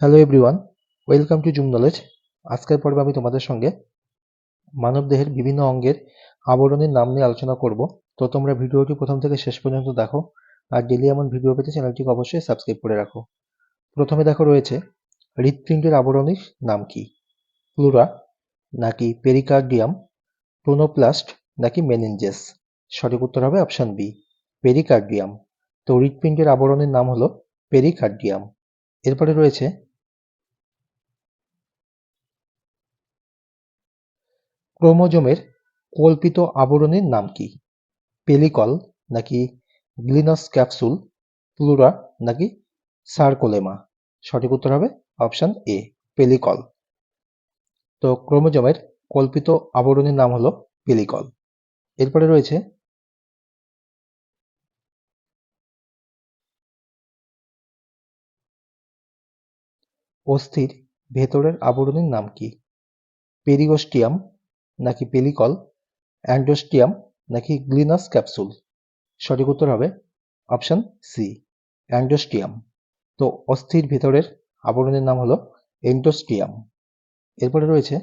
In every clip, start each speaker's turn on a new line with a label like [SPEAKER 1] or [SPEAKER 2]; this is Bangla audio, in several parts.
[SPEAKER 1] Hello everyone welcome to Zoom knowledge আজকের পর্বে আমি তোমাদের সঙ্গে মানবদেহের বিভিন্ন অঙ্গের আবরণের নাম নিয়ে আলোচনা করব। তো তোমরা ভিডিওটি প্রথম থেকে শেষ পর্যন্ত দেখো, আর ডেলি এমন ভিডিও পেতে চ্যানেলটিকে অবশ্যই সাবস্ক্রাইব করে রাখো। প্রথমে দেখো রয়েছে, হৃৎপিণ্ডের আবরণীর নাম কি? প্লুরা নাকি পেরিকার্ডিয়াম টোনোপ্লাস্ট নাকি মেনিনজেস সঠিক উত্তর হবে অপশন বি পেরিকার্ডিয়াম তো হৃৎপিণ্ডের আবরণের নাম হলো পেরিকার্ডিয়াম এরপরে রয়েছে ক্রোমোজোমের কল্পিত আবরণের নাম কি? পেলিকল নাকি গ্লিনাস ক্যাপসুল? প্লুরা নাকি সার্কোলেমা? সঠিক উত্তর হবে অপশন এ, পেলিকল। তো ক্রোমোজোমের কল্পিত আবরণের নাম হলো পেলিকল। এরপরে রয়েছে অস্থির ভেতরের আবরণের নাম কি? পেরিওস্টিয়াম নাকি পেলিকল অ্যান্ডোস্টিয়াম নাকি গ্লিনাস ক্যাপসুল? সঠিক উত্তর হবে অপশন সি অ্যান্ডোস্টিয়াম তো অস্থির ভেতরের আবরণের নাম হলো এন্ডোস্টিয়াম এরপরে রয়েছে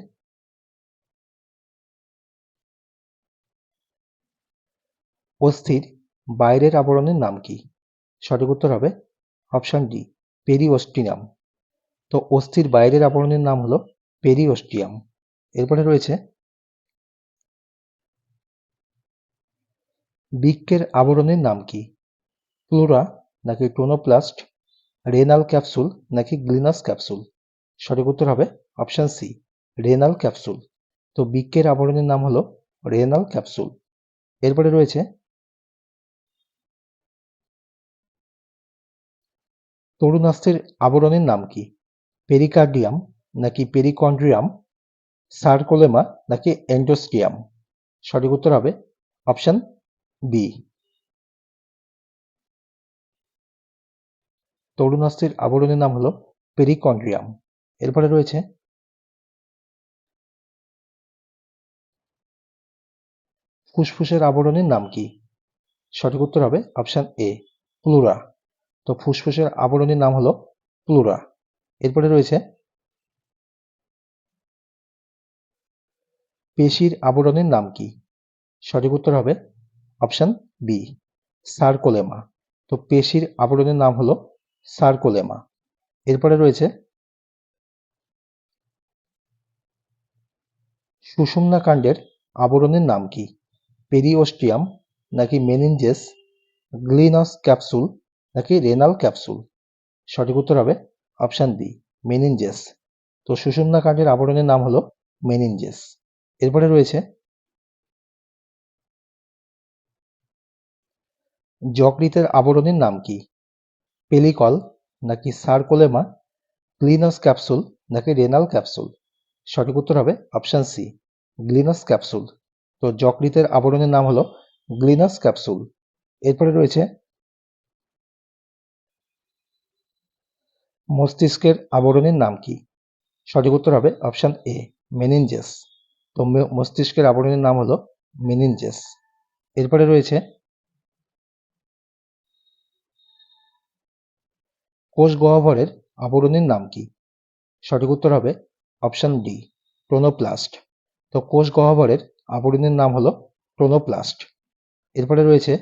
[SPEAKER 1] অস্থির বাইরের আবরণের নাম কি? সঠিক উত্তর হবে অপশন ডি পেরিওস্টিনাম তো অস্থির বাইরের আবরণের নাম হলো পেরিওস্টিয়াম। এরপরে রয়েছে বৃক্কের আবরণের নাম কি? প্লুরা নাকি টোনোপ্লাস্ট রেনাল ক্যাপসুল নাকি গ্লিনাস ক্যাপসুল? সঠিক উত্তর হবে অপশন সি, রেনাল ক্যাপসুল। তো বৃক্কের আবরণের নাম হলো রেনাল ক্যাপসুল। এরপরে রয়েছে তরুণাস্থের আবরণের নাম কি? পেরিকার্ডিয়াম নাকি পেরিকন্ড্রিয়াম? সার্কোলেমা নাকি এন্ডোস্টিয়াম সঠিক উত্তর হবে অপশন তরুণাস্থির আবরণের নাম হলো পেরিকন্ড্রিয়াম এরপরে রয়েছে ফুসফুসের আবরণের নাম কি? সঠিক উত্তর হবে অপশন এ প্লুরা তো ফুসফুসের আবরণের নাম হলো প্লুরা এরপরে রয়েছে পেশির আবরণের নাম কি? সঠিক উত্তর হবে অপশন বি, সার্কোলেমা। তো পেশির আবরণের নাম হলো সার্কোলেমা। এরপরে রয়েছে সুষুম্না কাণ্ডের আবরণের নাম কি? পেরিওস্টিয়াম নাকি মেনিনজেস, গ্লিনাস ক্যাপসুল নাকি রেনাল ক্যাপসুল? সঠিক উত্তর হবে অপশন বি, মেনিনজেস। তো সুষুম্না কাণ্ডের আবরণের নাম হলো মেনিনজেস। এরপরে রয়েছে যকৃতের আবরণের নাম কি? পেলিকল নাকি সার্কোলেমা? গ্লিনাস ক্যাপসুল নাকি রেনাল ক্যাপসুল? সঠিক উত্তর হবে অপশান সি, গ্লিনাস ক্যাপসুল। তো যকৃতের আবরণের নাম হলো গ্লিনাস ক্যাপসুল। এরপরে রয়েছে মস্তিষ্কের আবরণের নাম কি? সঠিক উত্তর হবে অপশন এ, মেনিনজেস। তো মস্তিষ্কের আবরণের নাম হলো মেনিনজেস। এরপরে রয়েছে কোষ গহ্বরের আবরণের নাম কি? সঠিক উত্তর হবে অপশন ডি টোনোপ্লাস্ট তো কোষ গহ্বরের আবরণের নাম হলো টোনোপ্লাস্ট এরপরে রয়েছে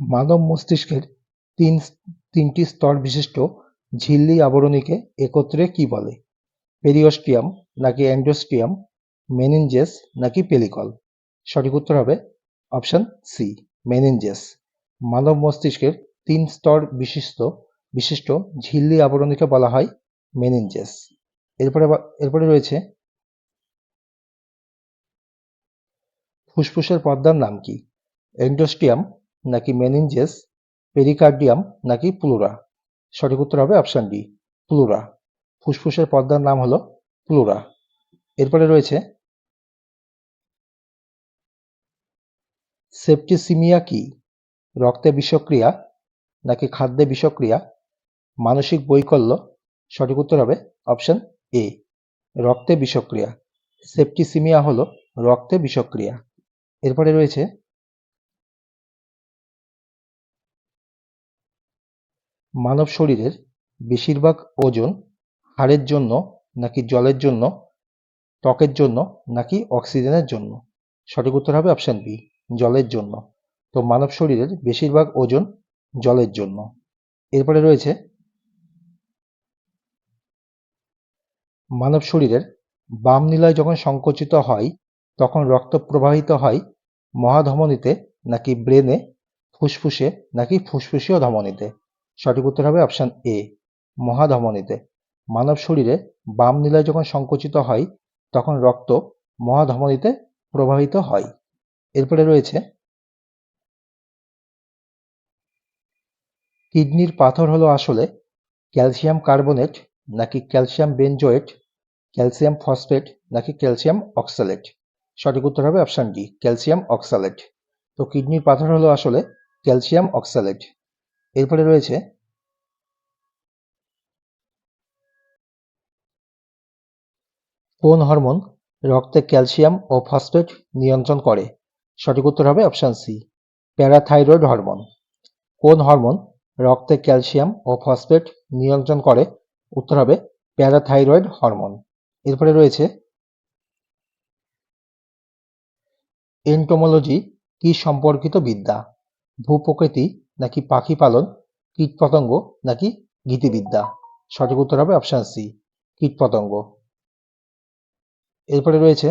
[SPEAKER 1] মানব মস্তিষ্কের তিন, তিনটি স্তর বিশিষ্ট ঝিল্লি আবরণীকে একত্রে কি বলে? পেরিওস্টিয়াম নাকি অ্যান্ডোস্টিয়াম মেনিনজেস নাকি পেলিকল? সঠিক উত্তর হবে অপশন সি মেনিনজেস মানব মস্তিষ্কের তিন স্তর বিশিষ্ট বিশিষ্ট ঝিল্লি আবরণীকে বলা হয় মেনিনজেস এরপরে এরপরে রয়েছে ফুসফুসের পর্দার নাম কি? এন্ডোস্টিয়াম নাকি মেনিনজেস পেরিকার্ডিয়াম নাকি প্লুরা সঠিক উত্তর হবে অপশন ডি প্লুরা ফুসফুসের পর্দার নাম হলো প্লুরা এরপরে রয়েছে সেপ্টিসিমিয়া কি? রক্তে বিষক্রিয়া নাকি খাদ্যে বিষক্রিয়া? মানসিক বৈকল্য? সঠিক উত্তর হবে অপশন এ, রক্তে বিষক্রিয়া। সেপ্টিসিমিয়া হলো রক্তে বিষক্রিয়া। এরপরে রয়েছে, মানব শরীরের বেশিরভাগ ওজন হাড়ের জন্য নাকি জলের জন্য, ত্বকের জন্য নাকি অক্সিজেনের জন্য? সঠিক উত্তর হবে অপশান বি। জলের জন্য। তো মানব শরীরের বেশিরভাগ ওজন জলের জন্য। এরপরে রয়েছে মানব শরীরের বাম নীলায় যখন সংকুচিত হয়, তখন রক্ত প্রবাহিত হয় মহাধমনীতে, নাকি ব্রেনে, ফুসফুসে, নাকি ফুসফুসীয় ধমনীতে। সঠিক উত্তর হবে অপশান এ, মহাধমনীতে। মানব শরীরে বাম নীলায় যখন সংকুচিত হয়, তখন রক্ত মহাধমনীতে প্রবাহিত হয়। এরপরে রয়েছে, কিডনির পাথর হলো আসলে ক্যালসিয়াম কার্বনেট নাকি ক্যালসিয়াম বেনজোয়েট, ক্যালসিয়াম ফসফেট নাকি ক্যালসিয়াম অক্সালেট? সঠিক উত্তর হবে অপশান ডি, ক্যালসিয়াম অক্সালেট। তো কিডনির পাথর হলো আসলে ক্যালসিয়াম অক্সালেট। এরপরে রয়েছে, কোন হরমোন রক্তে ক্যালসিয়াম ও ফসফেট নিয়ন্ত্রণ করে? সঠিক উত্তর হবে অপশান সি, প্যারাথাইরয়েড হরমোন। কোন হরমোন রক্তে ক্যালসিয়াম ও ফসফেট নিয়ন্ত্রণ করে? উত্তর হবে প্যারাথাইরয়েড হরমোন। এরপরে রয়েছে এন্টোমোলজি, কি সম্পর্কিত বিদ্যা? ভূপ্রকৃতি নাকি পাখি পালন কীটপতঙ্গ নাকি গীতিবিদ্যা? সঠিক উত্তর হবে অপশান সি কীটপতঙ্গ এরপরে রয়েছে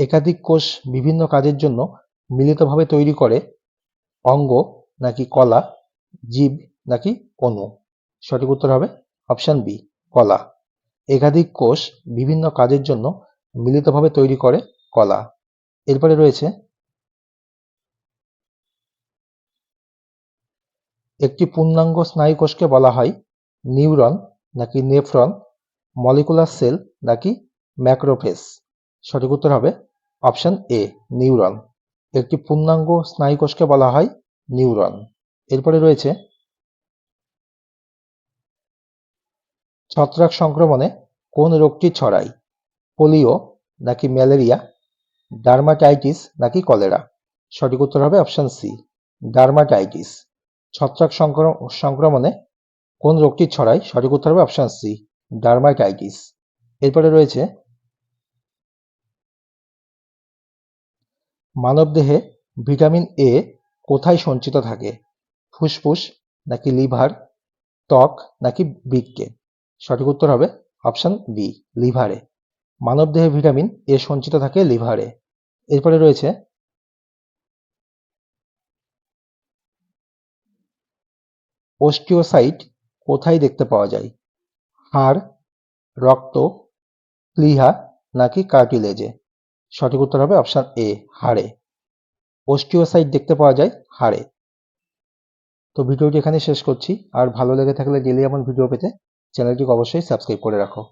[SPEAKER 1] একাধিক কোষ বিভিন্ন কাজের জন্য মিলিতভাবে তৈরি করে অঙ্গ নাকি কলা, জীব নাকি অণু। সঠিক উত্তর হবে অপশান বি, কলা। একাধিক কোষ বিভিন্ন কাজের জন্য মিলিতভাবে তৈরি করে কলা। এরপরে রয়েছে একটি পূর্ণাঙ্গ স্নায়ু কোষকে বলা হয় নিউরন নাকি নেফ্রন, মলিকুলার সেল নাকি ম্যাক্রোফেস সঠিক উত্তর হবে অপশন এ, নিউরন। একটি পূর্ণাঙ্গ স্নায়ুকোষকে বলা হয় নিউরন। এরপরে রয়েছে ছত্রাক সংক্রমণে কোন রোগটি ছড়ায়? পোলিও নাকি ম্যালেরিয়া? ডার্মাটাইটিস নাকি কলেরা? সঠিক উত্তর হবে অপশন সি, ডার্মাটাইটিস। ছত্রাক সংক্রমণে কোন রোগটি ছড়ায়? সঠিক উত্তর হবে অপশন সি, ডার্মাটাইটিস। এরপরে রয়েছে মানবদেহে ভিটামিন এ কোথায় সঞ্চিত থাকে? ফুসফুস নাকি লিভার? ত্বক নাকি বৃক্কে সঠিক উত্তর হবে অপশন বি লিভারে। মানবদেহে ভিটামিন এ সঞ্চিত থাকে লিভারে। এরপরে রয়েছে অস্টিওসাইট কোথায় দেখতে পাওয়া যায়? হাড়, রক্ত, প্লিহা নাকি কার্টিলেজে? সঠিক উত্তর হবে অপশান এ হাড়ে। অস্টিওসাইট দেখতে পাওয়া যায় হাড়ে। তো ভিডিওটি এখানে শেষ করছি। আর ভালো লেগে থাকলে ডেলি এমন ভিডিও পেতে চ্যানেলটিকে অবশ্যই সাবস্ক্রাইব করে রাখো।